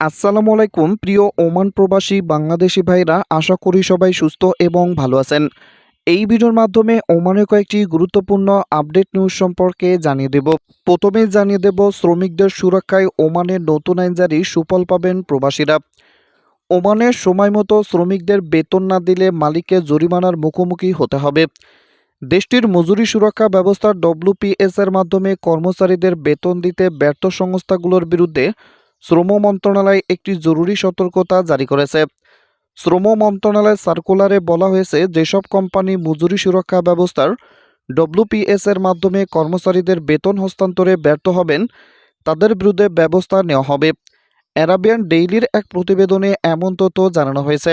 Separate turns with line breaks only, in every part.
আসসালামু আলাইকুম, প্রিয় ওমান প্রবাসী বাংলাদেশি ভাইরা, আশা করি সবাই সুস্থ এবং ভালো আছেন। এই ভিডিওর মাধ্যমে ওমানের কয়েকটি গুরুত্বপূর্ণ আপডেট নিউজ সম্পর্কে জানিয়ে দেব। প্রথমেই জানিয়ে দেব, শ্রমিকদের সুরক্ষায় ওমানের নতুন আইন জারি সুফল পাবেন প্রবাসীরা। ওমানের সময় মতো শ্রমিকদের বেতন না দিলে মালিককে জরিমানার মুখোমুখি হতে হবে। দেশটির মজুরি সুরক্ষা ব্যবস্থা ডব্লিউপিএস এর মাধ্যমে কর্মচারীদের বেতন দিতে ব্যর্থ সংস্থাগুলোর বিরুদ্ধে শ্রম মন্ত্রণালয় একটি জরুরি সতর্কতা জারি করেছে। শ্রম মন্ত্রণালয় সার্কুলারে বলা হয়েছে, যেসব কোম্পানি মজুরি সুরক্ষা ব্যবস্থার ডব্লিউপিএস এর মাধ্যমে কর্মচারীদের বেতন হস্তান্তরে ব্যর্থ হবেন, তাদের বিরুদ্ধে ব্যবস্থা নেওয়া হবে। অ্যারাবিয়ান ডেইলির এক প্রতিবেদনে এমন তথ্য জানানো হয়েছে।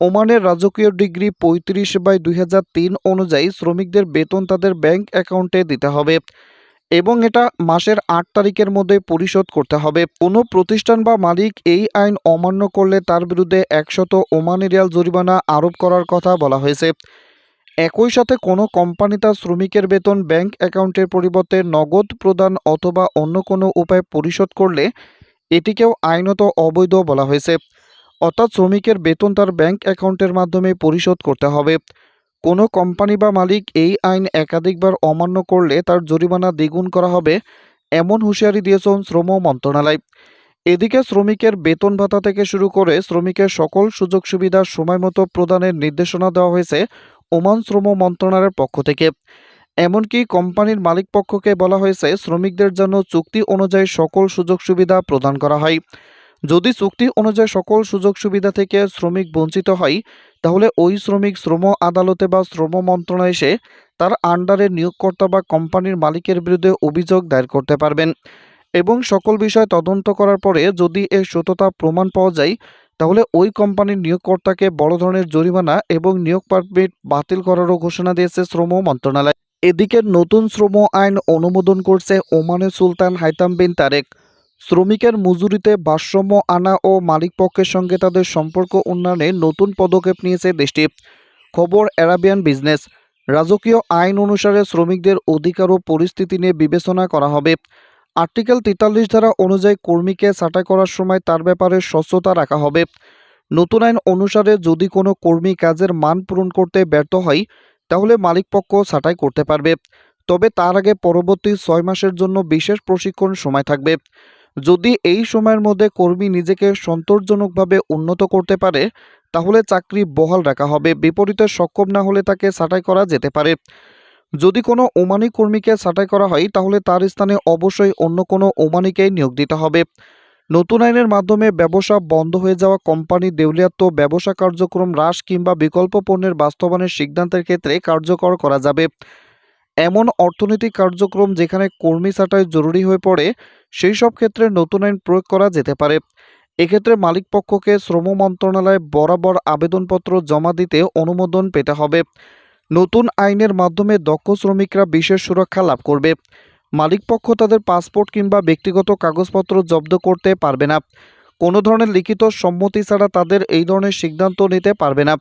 ওমানের রাজকীয় ডিগ্রি পঁয়ত্রিশ বাই দুই হাজার তিন অনুযায়ী শ্রমিকদের বেতন তাদের ব্যাংক অ্যাকাউন্টে দিতে হবে। এবং এটা মাসের আট তারিখের মধ্যে পরিশোধ করতে হবে। কোনো প্রতিষ্ঠান বা মালিক এই আইন অমান্য করলে তার বিরুদ্ধে একশত ওমানি রিয়াল জরিমানা আরোপ করার কথা বলা হয়েছে। একই সাথে কোনো কোম্পানি তার শ্রমিকের বেতন ব্যাংক অ্যাকাউন্টের পরিবর্তে নগদ প্রদান অথবা অন্য কোনো উপায় পরিশোধ করলে এটিকেও আইনত অবৈধ বলা হয়েছে। অর্থাৎ শ্রমিকের বেতন তার ব্যাংক অ্যাকাউন্টের মাধ্যমে পরিশোধ করতে হবে। কোনো কোম্পানি বা মালিক এই আইন একাধিকবার অমান্য করলে তার জরিমানা দ্বিগুণ করা হবে, এমন হুঁশিয়ারি দিয়েছেন শ্রম মন্ত্রণালয়। এদিকে শ্রমিকের বেতন ভাতা থেকে শুরু করে শ্রমিকের সকল সুযোগ সুবিধা সময়মতো প্রদানের নির্দেশনা দেওয়া হয়েছে ওমান শ্রম মন্ত্রণালয়ের পক্ষ থেকে। এমনকি কোম্পানির মালিক পক্ষকে বলা হয়েছে, শ্রমিকদের জন্য চুক্তি অনুযায়ী সকল সুযোগ সুবিধা প্রদান করা হয়। যদি চুক্তি অনুযায়ী সকল সুযোগ সুবিধা থেকে শ্রমিক বঞ্চিত হয়, তাহলে ওই শ্রমিক শ্রম আদালতে বা শ্রম মন্ত্রণালয়ে এসে তার আন্ডারে নিয়োগকর্তা বা কোম্পানির মালিকের বিরুদ্ধে অভিযোগ দায়ের করতে পারবেন। এবং সকল বিষয় তদন্ত করার পরে যদি এর সততা প্রমাণ পাওয়া যায়, তাহলে ওই কোম্পানির নিয়োগকর্তাকে বড় ধরনের জরিমানা এবং নিয়োগ পারমিট বাতিল করারও ঘোষণা দিয়েছে শ্রম মন্ত্রণালয়। এদিকে নতুন শ্রম আইন অনুমোদন করছে ওমানের সুলতান হাইতাম বিন তারেক। শ্রমিকের মজুরিতে ভারসাম্য আনা ও মালিকপক্ষের সঙ্গে তাদের সম্পর্ক উন্নয়নে নতুন পদক্ষেপ নিয়েছে দেশটি। খবর, অ্যারাবিয়ান বিজনেস। রাজকীয় আইন অনুসারে শ্রমিকদের অধিকার ও পরিস্থিতি নিয়ে বিবেচনা করা হবে। আর্টিকেল তেতাল্লিশ ধারা অনুযায়ী কর্মীকে ছাঁটাই করার সময় তার ব্যাপারে স্বচ্ছতা রাখা হবে। নতুন আইন অনুসারে যদি কোনো কর্মী কাজের মান পূরণ করতে ব্যর্থ হয়, তাহলে মালিকপক্ষ ছাঁটাই করতে পারবে। তবে তার আগে পরবর্তী ছয় মাসের জন্য বিশেষ প্রশিক্ষণ সময় থাকবে। যদি এই সময়ের মধ্যে কর্মী নিজেকে সন্তোষজনকভাবে উন্নত করতে পারে, তাহলে চাকরি বহাল রাখা হবে, বিপরীতে সক্ষম না হলে তাকে ছাঁটাই করা যেতে পারে। যদি কোনো ওমানি কর্মীকে ছাঁটাই করা হয়, তাহলে তার স্থানে অবশ্যই অন্য কোনো ওমানিকেই নিয়োগ দিতে হবে। নতুন আইনের মাধ্যমে ব্যবসা বন্ধ হয়ে যাওয়া কোম্পানি দেউলিয়াত্ব ব্যবসা কার্যক্রম হ্রাস কিংবা বিকল্প পণ্যের বাস্তবায়নের সিদ্ধান্তের ক্ষেত্রে কার্যকর করা যাবে। এমন অর্থনৈতিক কার্যক্রম যেখানে কর্মী ছাঁটাই জরুরি হয়ে পড়ে, সেই সব ক্ষেত্রে নতুন আইন প্রয়োগ করা যেতে পারে। এক্ষেত্রে মালিকপক্ষকে শ্রম মন্ত্রণালয়ে বরাবর আবেদনপত্র জমা দিতে অনুমোদন পেতে হবে। নতুন আইনের মাধ্যমে দক্ষ শ্রমিকরা বিশেষ সুরক্ষা লাভ করবে। মালিকপক্ষ তাদের পাসপোর্ট কিংবা ব্যক্তিগত কাগজপত্র জব্দ করতে পারবে না। কোনো ধরনের লিখিত সম্মতি ছাড়া তাদের এই ধরনের সিদ্ধান্ত নিতে পারবে না।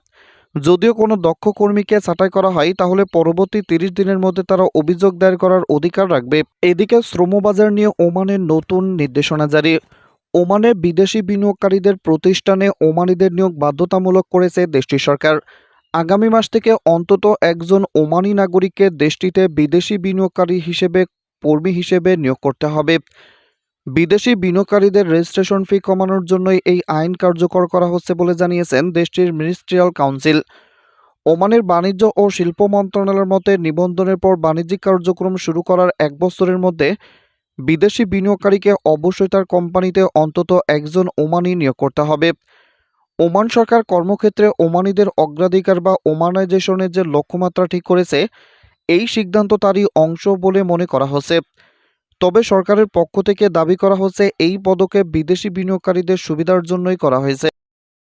যদিও কোনো দক্ষ কর্মীকে ছাঁটাই করা হয়, তাহলে পরবর্তী তিরিশ দিনের মধ্যে তারা অভিযোগ দায়ের করার অধিকার রাখবে। এদিকে শ্রমবাজার নিয়ে ওমানের নতুন নির্দেশনা জারি। ওমানে বিদেশি বিনিয়োগকারীদের প্রতিষ্ঠানে ওমানিদের নিয়োগ বাধ্যতামূলক করেছে দেশটির সরকার। আগামী মাস থেকে অন্তত একজন ওমানি নাগরিককে দেশটিতে বিদেশি বিনিয়োগকারী হিসেবে কর্মী হিসেবে নিয়োগ করতে হবে। বিদেশি বিনিয়োগকারীদের রেজিস্ট্রেশন ফি কমানোর জন্যই এই আইন কার্যকর করা হচ্ছে বলে জানিয়েছেন দেশটির মিনিস্ট্রিয়াল কাউন্সিল। ওমানের বাণিজ্য ও শিল্প মন্ত্রণালয়ের মতে নিবন্ধনের পর বাণিজ্যিক কার্যক্রম শুরু করার এক বছরের মধ্যে বিদেশি বিনিয়োগকারীকে অবশ্যই তার কোম্পানিতে অন্তত একজন ওমানি নিয়োগ করতে হবে। ওমান সরকার কর্মক্ষেত্রে ওমানিদের অগ্রাধিকার বা ওমানাইজেশনের যে লক্ষ্যমাত্রা ঠিক করেছে, এই সিদ্ধান্ত তারই অংশ বলে মনে করা হচ্ছে। তবে সরকারের পক্ষ থেকে দাবি করা হচ্ছে, এই পদক্ষেপ বিদেশি বিনিয়োগকারীদের সুবিধার জন্যই করা হয়েছে।